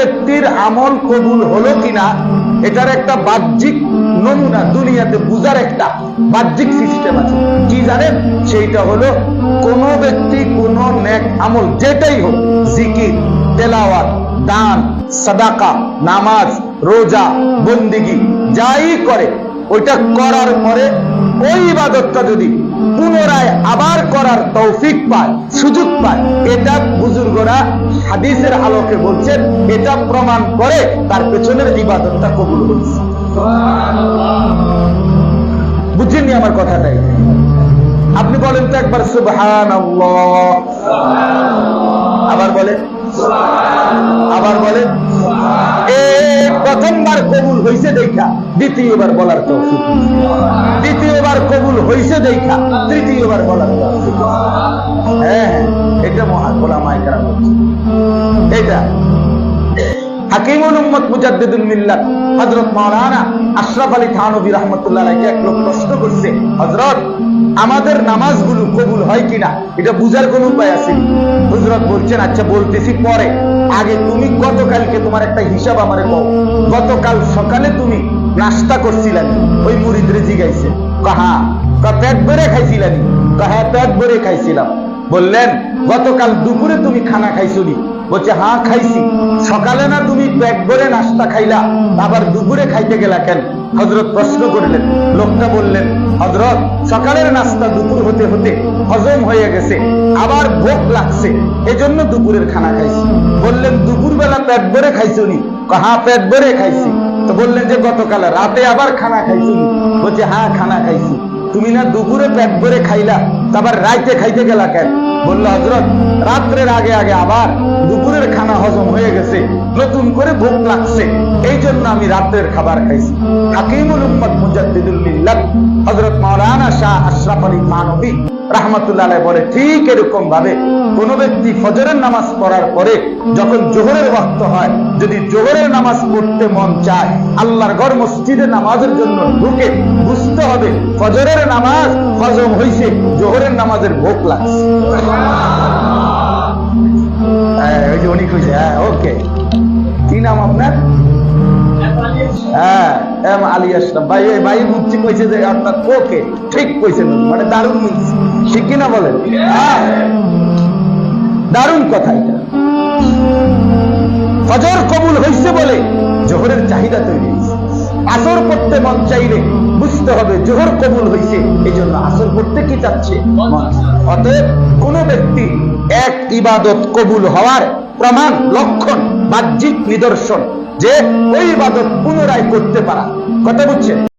ব্যক্তির আমল কবুল হলো কিনা, এটার একটা বাহ্যিক নমুনা, দুনিয়াতে বুঝার একটা বাহ্যিক সিস্টেম আছে। কি জানেন? সেইটা হলো কোন ব্যক্তি কোন ন্যাক আমল, যেটাই হোক, জিকির, তেলাওয়াত, দান, সাদাকা, নামাজ, রোজা, বন্দিগি, যাই করে ওইটা করার পরে ওই ইবাদতটা যদি পুনরায় আবার করার তৌফিক পায়, সুযোগ পায়, এটা বুজুর্গরা হাদিসের আলোকে বলছেন, এটা প্রমাণ করে তার পেছনের ইবাদতটা কবুল হয়েছে বুঝছেননি আমার কথাটাই আপনি বলেন তো একবার সুবহান আবার বলেন? আবার বলেন? এ প্রথমবার কবুল হইছে দেখা দ্বিতীয়বার বলার তৌফিক। দ্বিতীয়বার কবুল হইছে দেখা তৃতীয়বার বলার হ্যাঁ হ্যাঁ, এটা মহা গোলামায় কারা বলছে। এটা। হাকিমুল মিল্লাত মাওলানা আশরাফ আলী এক লোক প্রশ্ন করছে আমাদের নামাজগুলো কবুল হয় কিনা, এটা বুঝার কোনো উপায় আছে? হযরত বলছেন আচ্ছা বলতেছি পরে। আগে তুমি গতকালকে তোমার একটা হিসাব আমারে কও। গতকাল সকালে তুমি নাস্তা করছিলানি, ওই মুরিদরে জিগাইছে। কাহা কা পেট ভরে খাইছিলানি। কাহা পেট ভরে খাইছিলাম। বললেন, গতকাল দুপুরে তুমি খানা খাইছো নি বলছে হ্যাঁ খাইছি। সকালে না তুমি পেট ভরে নাস্তা খাইলা, আবার দুপুরে খাইতে গেলা কেন? হজরত প্রশ্ন করলেন। লোকটা বললেন হজরত সকালের নাস্তা দুপুর হতে হতে হজম হয়ে গেছে, আবার ভোগ লাগছে, এজন্য দুপুরের খানা খাইছি। বললেন দুপুর বেলা পেট ভরে খাইছো নি হ্যাঁ পেট ভরে খাইছি। তো বললেন যে, গতকাল রাতে আবার খানা খাইছি? বলছে হ্যাঁ খানা খাইছি। তুমি না দুপুরে পেট ভরে খাইলা তারপর রাইতে খাইতে গেলা কেন? বলল হজরত রাত্রের আগে আগে আবার দুপুরের খানা হজম হয়ে গেছে, নতুন করে ভোগ লাগছে। এই জন্য আমি রাত্রের খাবার খাইছি। হাকিমুল উম্মত মুজাদ্দিদুল মিল্লাত, হযরত মাওলানা শাহ আশরাফ আলী মানবী রাহমাতুল্লাহ বলে, ঠিক এরকম ভাবে কোন ব্যক্তি ফজরের নামাজ পড়ার পরে যখন জোহরের ওয়াক্ত হয়, যদি জোহরের নামাজ পড়তে মন চায়, আল্লাহর ঘর মসজিদে নামাজের জন্য ঢুকে বুঝতে হবে, ফজরের নামাজ হজম হইছে, জোহরের নামাজের ভোগ লাগছে। হ্যাঁ উনি হ্যাঁ ওকে কি নাম আপনার? হ্যাঁ এম আলী আসলাম। ভাই ভাই কইছে যে আপনার ওকে ঠিক কইছেন মানে দারুণ মিলছে ঠিক কিনা বলেন? হ্যাঁ। দারুণ কথা এটা। ফজর কবুল হইছে বলে জোহরের চাহিদা তৈরি। হয়েছে আসর করতে মন চাইলে বুঝতে হবে জোহর কবুল হয়েছে এই জন্য আসর করতে কি চাচ্ছে? অতএব কোন ব্যক্তি এক ইবাদত কবুল হওয়ার প্রমাণ, লক্ষণ, বাহ্যিক নিদর্শন যে ওই ইবাদত পুনরায় করতে পারা। কথা বুঝছেন?